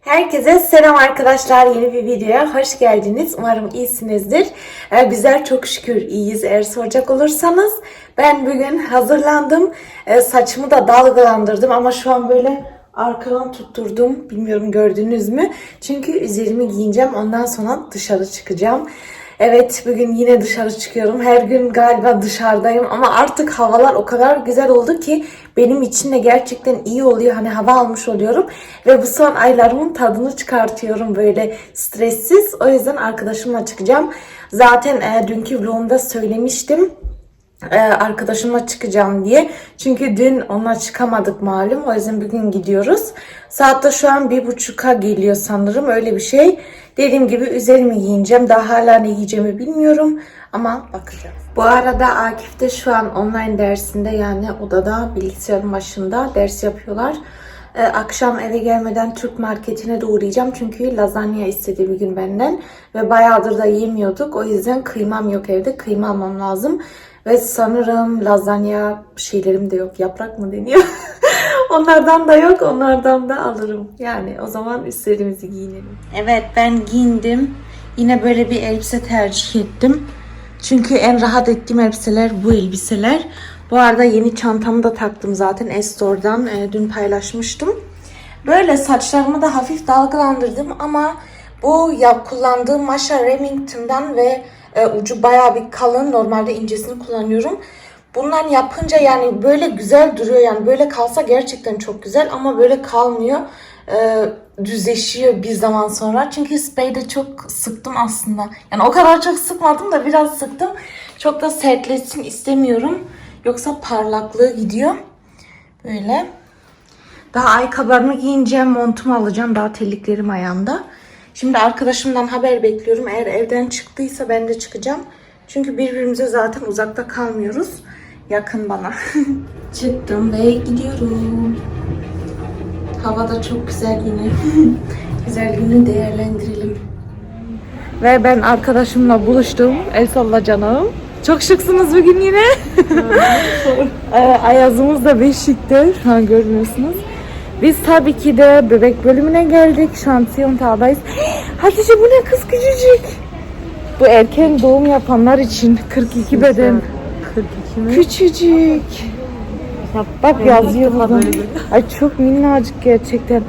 Herkese selam arkadaşlar. Yeni bir videoya hoş geldiniz. Umarım iyisinizdir. Ee, bizler çok şükür iyiyiz eğer soracak olursanız. Ben bugün hazırlandım. Ee, saçımı da dalgalandırdım ama şu an böyle arkadan tutturdum. Bilmiyorum gördünüz mü? Çünkü üzerimi giyineceğim. Ondan sonra dışarı çıkacağım. Evet bugün yine dışarı çıkıyorum. Her gün galiba dışarıdayım ama artık havalar o kadar güzel oldu ki benim için de gerçekten iyi oluyor. Hani hava almış oluyorum ve bu son aylarımın tadını çıkartıyorum böyle stressiz. O yüzden arkadaşımla çıkacağım. Zaten e, dünkü vlogumda söylemiştim e, arkadaşımla çıkacağım diye. Çünkü dün onunla çıkamadık malum. O yüzden bugün gidiyoruz. Saat de şu an bir buçuka geliyor sanırım. Öyle bir şey. Dediğim gibi üzerimi giyineceğim. Daha hala ne giyeceğimi bilmiyorum. Ama bakacağız. Bu arada Akif de şu an online dersinde yani odada bilgisayarın başında ders yapıyorlar. Ee, akşam eve gelmeden Türk marketine de uğrayacağım. Çünkü lazanya istedi bir gün benden. Ve bayağıdır da yemiyorduk. O yüzden kıymam yok evde. Kıyma almam lazım. Ve sanırım lazanya şeylerim de yok. Yaprak mı deniyor? Onlardan da yok. Onlardan da alırım. Yani o zaman üstlerimizi giyinelim. Evet ben giyindim. Yine böyle bir elbise tercih ettim. Çünkü en rahat ettiğim elbiseler bu elbiseler. Bu arada yeni çantamı da taktım zaten Estor'dan. E, dün paylaşmıştım. Böyle saçlarımı da hafif dalgalandırdım ama bu ya kullandığım Masha Remington'dan ve e, ucu bayağı bir kalın. Normalde incesini kullanıyorum. Bundan yapınca yani böyle güzel duruyor yani böyle kalsa gerçekten çok güzel ama böyle kalmıyor. E, düzleşiyor bir zaman sonra. Çünkü spreyde çok sıktım aslında. Yani o kadar çok sıkmadım da biraz sıktım. Çok da sertleşsin istemiyorum. Yoksa parlaklığı gidiyor. Böyle. Daha ayakkabılarımı giyineceğim, montumu alacağım. Daha terliklerim ayağımda. Şimdi arkadaşımdan haber bekliyorum. Eğer evden çıktıysa ben de çıkacağım. Çünkü birbirimize zaten uzakta kalmıyoruz. Yakın bana. Çıktım ve gidiyorum. Hava da çok güzel yine. güzel günü değerlendirelim. Ve ben arkadaşımla buluştum. El salla canım. Çok şıksınız bugün yine. Ee, Ayazımız da beşikte. Şu an görmüyorsunuz. Biz tabii ki de bebek bölümüne geldik. Şansiyon tağdayız. Hatice bu ne kız küçücük. Bu erken doğum yapanlar için 42 beden. 42 mi? Küçücük. Bak yazıyor burada. Ay çok minnacık gerçekten.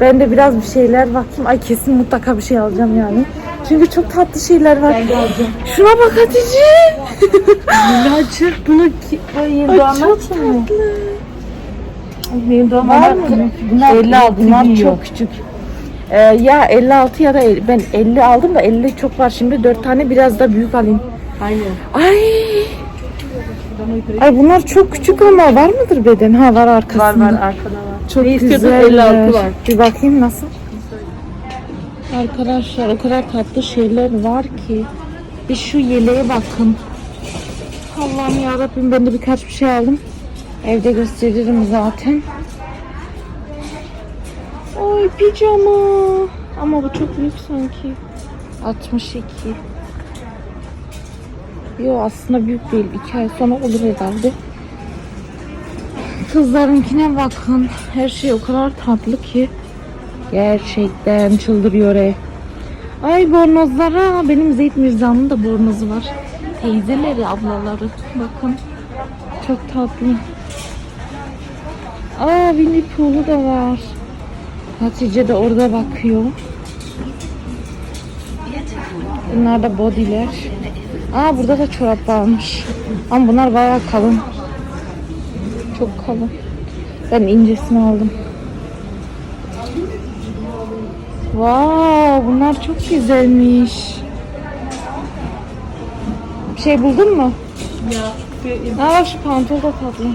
Ben de biraz bir şeyler bakayım. Ay kesin mutlaka bir şey alacağım yani. Çünkü çok tatlı şeyler var. Ben alacağım. Şuna bak Hatice. Minnacık bunu ki yeni Ay doğanlar çok tatlı. Yeni Var doğanlar mı? bunlar 56 bunlar giyiyor. çok küçük. Ee, ya 56 ya da el- ben 50 aldım da 50 çok var şimdi 4 tane biraz da büyük alayım. Aynen. Ay. Ay bunlar çok küçük ama var mıdır beden? Ha var arkasında. Var var arkada var. Çok ne güzel. 56 var. Bir bakayım nasıl? Arkadaşlar o kadar tatlı şeyler var ki. Bir şu yeleğe bakın. Allah'ım yarabbim ben de birkaç bir şey aldım. Evde gösteririm zaten. Oy pijama. Ama bu çok büyük sanki. 62. Yo aslında büyük değil. 2 ay sonra olur herhalde. Kızlarınkine bakın. Her şey o kadar tatlı ki. Gerçekten çıldırıyor ev. Ay bornozlara. Benim Zeyt Mirza'nın da bornozu var. Teyzeleri, ablaları. Bakın. Çok tatlı. Aa Winnie Pooh'u da var. Hatice de orada bakıyor. Bunlar da bodyler. Aa burada da çorap varmış. Ama bunlar bayağı kalın. Çok kalın. Ben incesini aldım. Wow, bunlar çok güzelmiş. Bir şey buldun mu? Ya. Aa bak şu pantol da tatlı.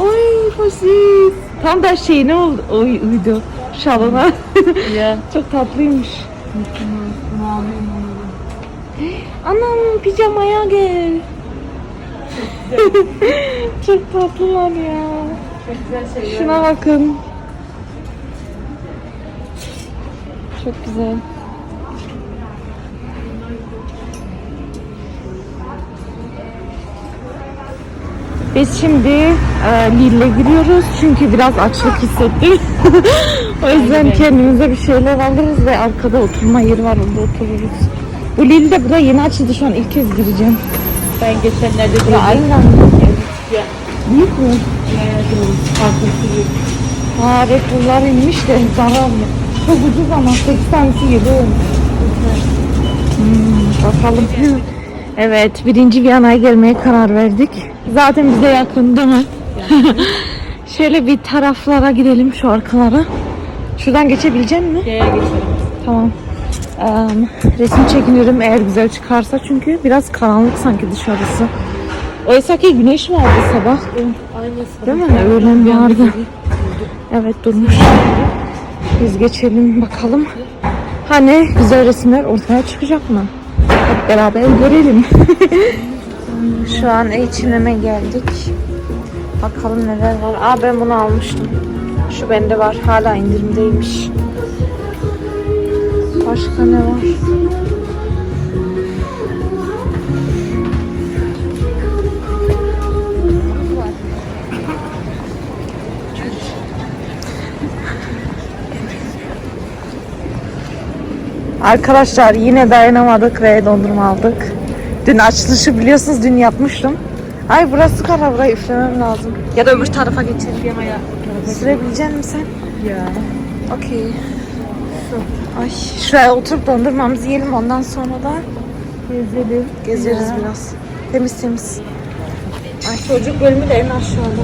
Oy fasis. Tam da şey ne oldu? Oy uydu. Şalına. Ya. çok tatlıymış. Anam pijamaya gel. çok tatlılar ya. Çok güzel şeyler. Şuna bakın. Çok güzel. Biz şimdi e, Lille'e giriyoruz çünkü biraz açlık hissettim. o yüzden kendimize bir şeyler alırız ve arkada oturma yeri var orada otururuz. Bu Lille'de burada yeni açıldı şu an ilk kez gireceğim. Ben geçenlerde Ya aynen. Büyük mü? Ha evet bunlar inmiş de zararlı. Çok ucuz ama 8 tanesi 7 olmuş. Hmm, bakalım. Evet birinci Viyana'ya gelmeye karar verdik. Zaten bize yakın değil mi? Şöyle bir taraflara gidelim şu arkalara. Şuradan geçebilecek mi? Yaya geçelim. Tamam. Em, resim çekinirim eğer güzel çıkarsa çünkü biraz karanlık sanki dışarısı. Oysa ki güneş vardı sabah. Aynı Değil mi? Öğlen vardı. Evet durmuş. Biz geçelim bakalım. Hani güzel resimler ortaya çıkacak mı? Hep beraber görelim. Şu an H&M'e geldik. Bakalım neler var. Aa ben bunu almıştım. Şu bende var. Hala indirimdeymiş. Başka ne var? Arkadaşlar yine dayanamadık ve dondurma aldık. Dün açılışı biliyorsunuz dün yapmıştım. Ay burası kara burayı üflemem lazım. Ya da öbür tarafa geçelim. Sürebilecek misin sen? Ya. Okey. Ay şuraya oturup dondurmamızı yiyelim ondan sonra da Gezelim. gezeriz biraz. Temiz temiz. Ay çocuk bölümü de en aşağıda.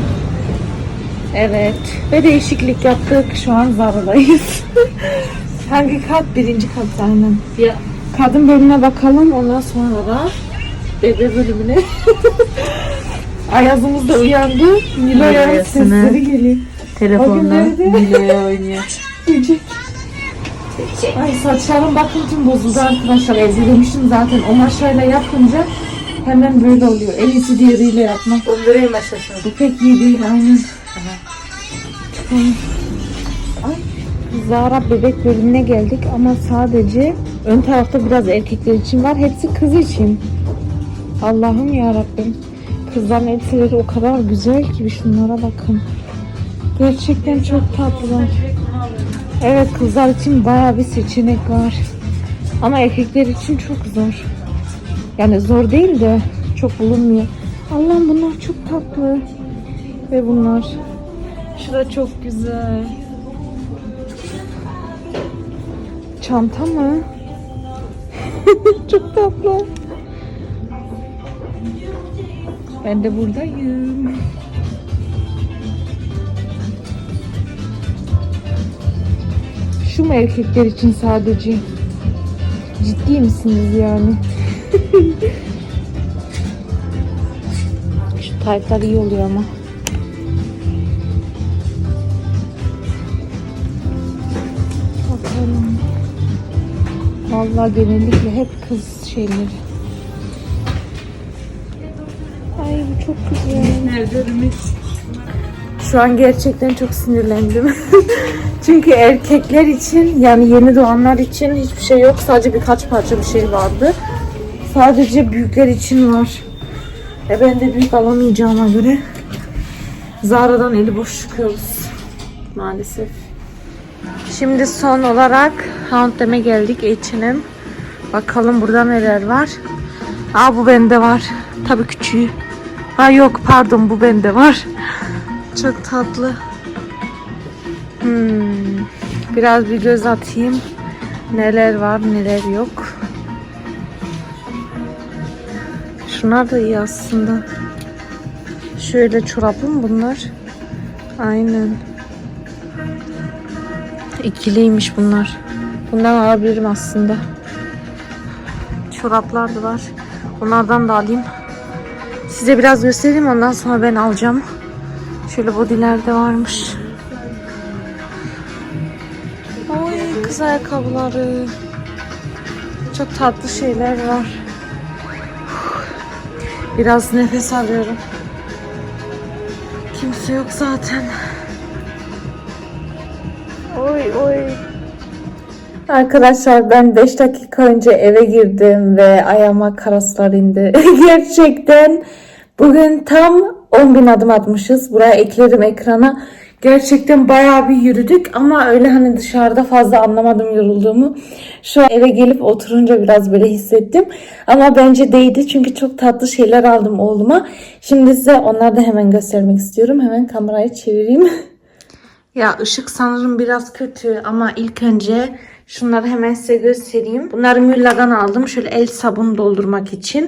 Evet. Ve değişiklik yaptık. Şu an Zara'dayız. Hangi kat? Birinci kat aynen. Ya. Kadın bölümüne bakalım. Ondan sonra da bebe bölümüne. Ayazımız da uyandı. Nilo'ya sesleri geliyor. Telefonla? Nilo'ya oynuyor. Böcek. Ay saçlarım bakın tüm bozuldu arkadaşlar. Ezberlemiştim zaten. O maşayla yapınca hemen böyle oluyor. En iyisi diğeriyle yapmak. Dondurayım maşasını. Bu pek iyi değil aynen. Ay, Zara bebek bölümüne geldik ama sadece ön tarafta biraz erkekler için var. Hepsi kız için. Allah'ım ya Rabbim. Kızların elbiseleri o kadar güzel ki şunlara bakın. Gerçekten çok tatlılar. Evet kızlar için baya bir seçenek var. Ama erkekler için çok zor. Yani zor değil de çok bulunmuyor. Allah'ım bunlar çok tatlı. Ve bunlar. Şurada çok güzel. Çanta mı? çok tatlı. Ben de buradayım. Şu mu erkekler için sadece? Ciddi misiniz yani? Şu taytlar iyi oluyor ama. Bakalım. Vallahi genellikle hep kız şeyleri. Ay bu çok güzel. Nerede Ümit? Şu an gerçekten çok sinirlendim. Çünkü erkekler için yani yeni doğanlar için hiçbir şey yok. Sadece birkaç parça bir şey vardı. Sadece büyükler için var. E ben de büyük alamayacağıma göre Zara'dan eli boş çıkıyoruz. Maalesef. Şimdi son olarak Hound'dem'e geldik H&M. Bakalım burada neler var. Aa bu bende var. Tabii küçüğü. Ha yok pardon bu bende var. Çok tatlı. Hmm. Biraz bir göz atayım. Neler var neler yok. Şunlar da iyi aslında. Şöyle çoraplı bunlar? Aynen. İkiliymiş bunlar. Bundan alabilirim aslında. Çoraplar da var. Onlardan da alayım. Size biraz göstereyim ondan sonra ben alacağım. Şöyle body'ler de varmış. Oy kız ayakkabıları. Çok tatlı şeyler var. Biraz nefes alıyorum. Kimse yok zaten. Oy oy. Arkadaşlar ben 5 dakika önce eve girdim ve ayağıma karaslar indi. Gerçekten bugün tam 10 bin adım atmışız. Buraya ekledim ekrana. Gerçekten bayağı bir yürüdük ama öyle hani dışarıda fazla anlamadım yorulduğumu. Şu an eve gelip oturunca biraz böyle hissettim. Ama bence değdi çünkü çok tatlı şeyler aldım oğluma. Şimdi size onları da hemen göstermek istiyorum. Hemen kamerayı çevireyim. Ya ışık sanırım biraz kötü ama ilk önce şunları hemen size göstereyim. Bunları Mülla'dan aldım. Şöyle el sabunu doldurmak için.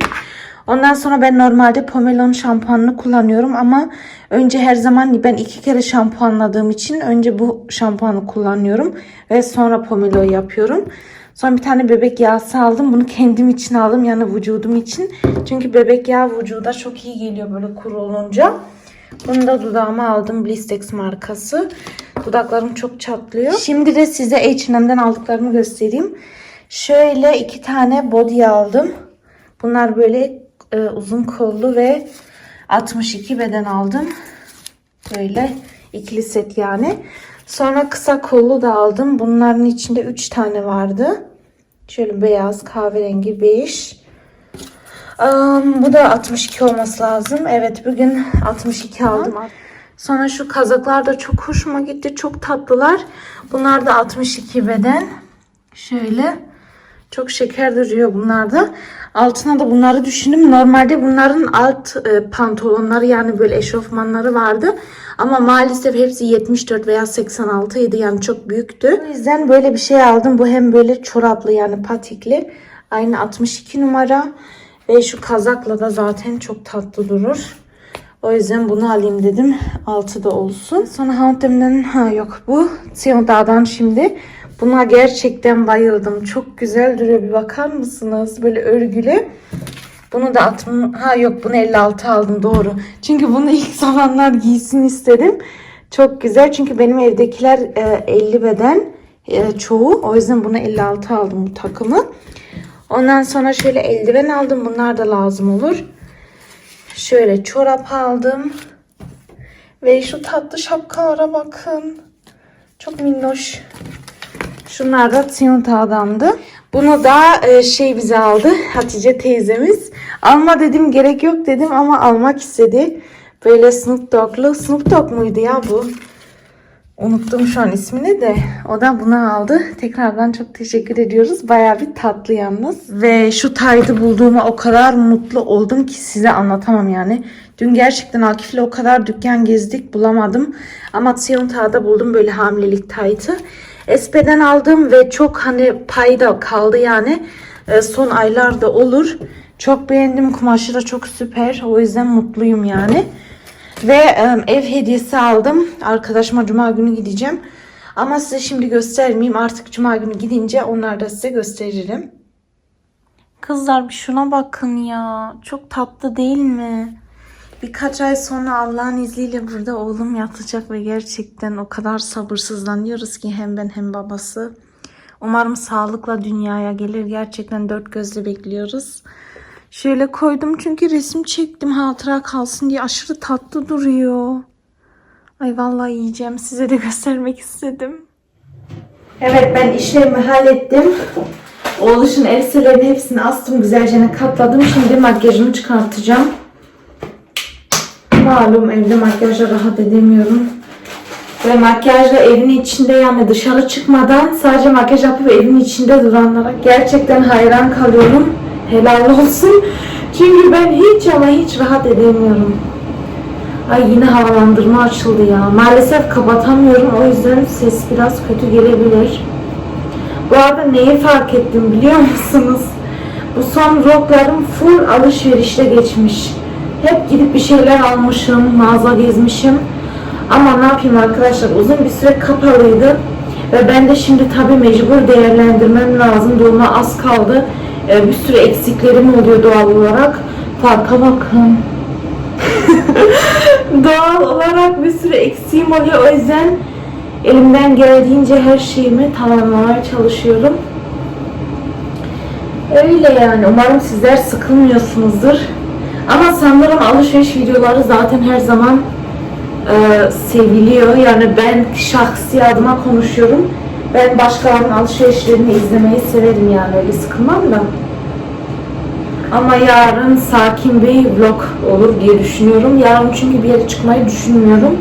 Ondan sonra ben normalde Pomelon şampuanını kullanıyorum ama önce her zaman ben iki kere şampuanladığım için önce bu şampuanı kullanıyorum ve sonra Pomelo yapıyorum. Sonra bir tane bebek yağısı aldım. Bunu kendim için aldım yani vücudum için. Çünkü bebek yağı vücuda çok iyi geliyor böyle kuru olunca. Bunu da dudağıma aldım Blistex markası. Dudaklarım çok çatlıyor. Şimdi de size H&M'den aldıklarımı göstereyim. Şöyle iki tane body aldım. Bunlar böyle e, uzun kollu ve 62 beden aldım. Böyle ikili set yani. Sonra kısa kollu da aldım. Bunların içinde 3 tane vardı. Şöyle beyaz, kahverengi, bej. Am, bu da 62 olması lazım. Evet bugün 62 aldım. Sonra şu kazaklar da çok hoşuma gitti. Çok tatlılar. Bunlar da 62 beden. Şöyle. Çok şeker duruyor bunlar da. Altına da bunları düşündüm. Normalde bunların alt e, pantolonları yani böyle eşofmanları vardı. Ama maalesef hepsi 74 veya 86 idi yani çok büyüktü. O yüzden böyle bir şey aldım. Bu hem böyle çoraplı yani patikli. Aynı 62 numara. Ve şu kazakla da zaten çok tatlı durur. O yüzden bunu alayım dedim. Altı da olsun. Sonra H&M'den ha yok bu. Sion'dan şimdi. Buna gerçekten bayıldım. Çok güzel duruyor. Bir bakar mısınız? Böyle örgülü. Bunu da atım ha yok bunu 56 aldım doğru. Çünkü bunu ilk zamanlar giysin istedim. Çok güzel çünkü benim evdekiler e, 50 beden e, çoğu. O yüzden bunu 56 aldım bu takımı. Ondan sonra şöyle eldiven aldım. Bunlar da lazım olur. Şöyle çorap aldım. Ve şu tatlı şapkalara bakın. Çok minnoş. Şunlar da Tiyunta'dandı. Bunu da e, şey bize aldı. Hatice teyzemiz. Alma dedim gerek yok dedim ama almak istedi. Böyle Snoop Dogg'lu. Snoop Dogg muydu ya bu? Unuttum şu an ismini de. O da bunu aldı. Tekrardan çok teşekkür ediyoruz. Baya bir tatlı yalnız. Ve şu taydı bulduğuma o kadar mutlu oldum ki size anlatamam yani. Dün gerçekten Akif'le o kadar dükkan gezdik bulamadım. Ama Sionta'da buldum böyle hamilelik taytı. Espe'den aldım ve çok hani payda kaldı yani. E, son aylarda olur. Çok beğendim. Kumaşı da çok süper. O yüzden mutluyum yani. Ve e, ev hediyesi aldım. Arkadaşıma cuma günü gideceğim. Ama size şimdi göstermeyeyim. Artık cuma günü gidince onları da size gösteririm. Kızlar bir şuna bakın ya. Çok tatlı değil mi? Birkaç ay sonra Allah'ın izniyle burada oğlum yatacak ve gerçekten o kadar sabırsızlanıyoruz ki hem ben hem babası. Umarım sağlıkla dünyaya gelir. Gerçekten dört gözle bekliyoruz. Şöyle koydum çünkü resim çektim hatıra kalsın diye aşırı tatlı duruyor. Ay vallahi yiyeceğim. Size de göstermek istedim. Evet ben işlerimi hallettim. Oğluşun elbiselerini hepsini astım güzelce katladım. Şimdi makyajımı çıkartacağım. Malum evde makyajla rahat edemiyorum. Ve makyajla evin içinde yani dışarı çıkmadan sadece makyaj yapıp evin içinde duranlara gerçekten hayran kalıyorum. Helal olsun. Çünkü ben hiç ama hiç rahat edemiyorum. Ay yine havalandırma açıldı ya. Maalesef kapatamıyorum. O yüzden ses biraz kötü gelebilir. Bu arada neyi fark ettim biliyor musunuz? Bu son vloglarım full alışverişte geçmiş. Hep gidip bir şeyler almışım, mağaza gezmişim. Ama ne yapayım arkadaşlar uzun bir süre kapalıydı. Ve ben de şimdi tabii mecbur değerlendirmem lazım. Dolma az kaldı. Ee, bir sürü eksiklerim oluyor doğal olarak. Farka bakın. doğal olarak bir sürü eksiğim oluyor. O yüzden elimden geldiğince her şeyimi tamamlamaya çalışıyorum. Öyle yani. Umarım sizler sıkılmıyorsunuzdur. Ama sanırım alışveriş videoları zaten her zaman e, seviliyor. Yani ben şahsi adıma konuşuyorum. Ben başkalarının alışverişlerini izlemeyi severim yani öyle sıkılmam da. Ama yarın sakin bir vlog olur diye düşünüyorum. Yarın çünkü bir yere çıkmayı düşünmüyorum.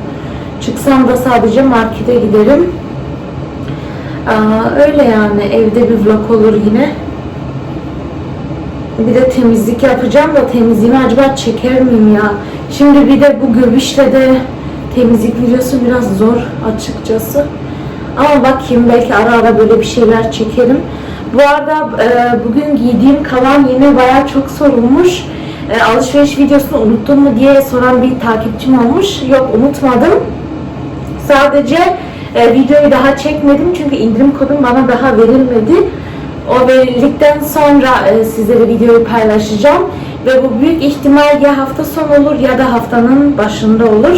Çıksam da sadece markete giderim. Aa, öyle yani evde bir vlog olur yine. Bir de temizlik yapacağım da temizliğimi acaba çeker miyim ya? Şimdi bir de bu göbüşle de temizlik videosu biraz zor açıkçası. Ama bakayım belki ara ara böyle bir şeyler çekerim. Bu arada e, bugün giydiğim kalan yine bayağı çok sorulmuş. E, alışveriş videosunu unuttun mu diye soran bir takipçim olmuş. Yok unutmadım. Sadece e, videoyu daha çekmedim çünkü indirim kodum bana daha verilmedi. O verildikten sonra e, sizlere videoyu paylaşacağım. Ve bu büyük ihtimal ya hafta sonu olur ya da haftanın başında olur.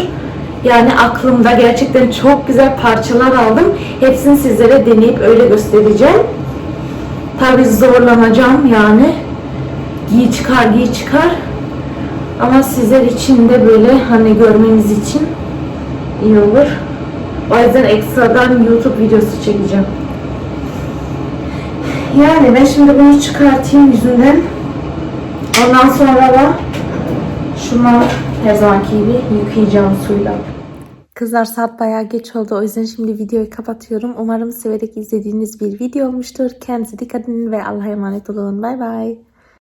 Yani aklımda gerçekten çok güzel parçalar aldım. Hepsini sizlere deneyip öyle göstereceğim. Tabii zorlanacağım yani. Giy çıkar giy çıkar. Ama sizler için de böyle hani görmeniz için iyi olur. O yüzden ekstradan YouTube videosu çekeceğim. Yani ben şimdi bunu çıkartayım yüzünden. Ondan sonra da şunu her zamanki gibi yıkayacağım suyla. Kızlar saat bayağı geç oldu. O yüzden şimdi videoyu kapatıyorum. Umarım severek izlediğiniz bir video olmuştur. Kendinize dikkat edin ve Allah'a emanet olun. Bay bay.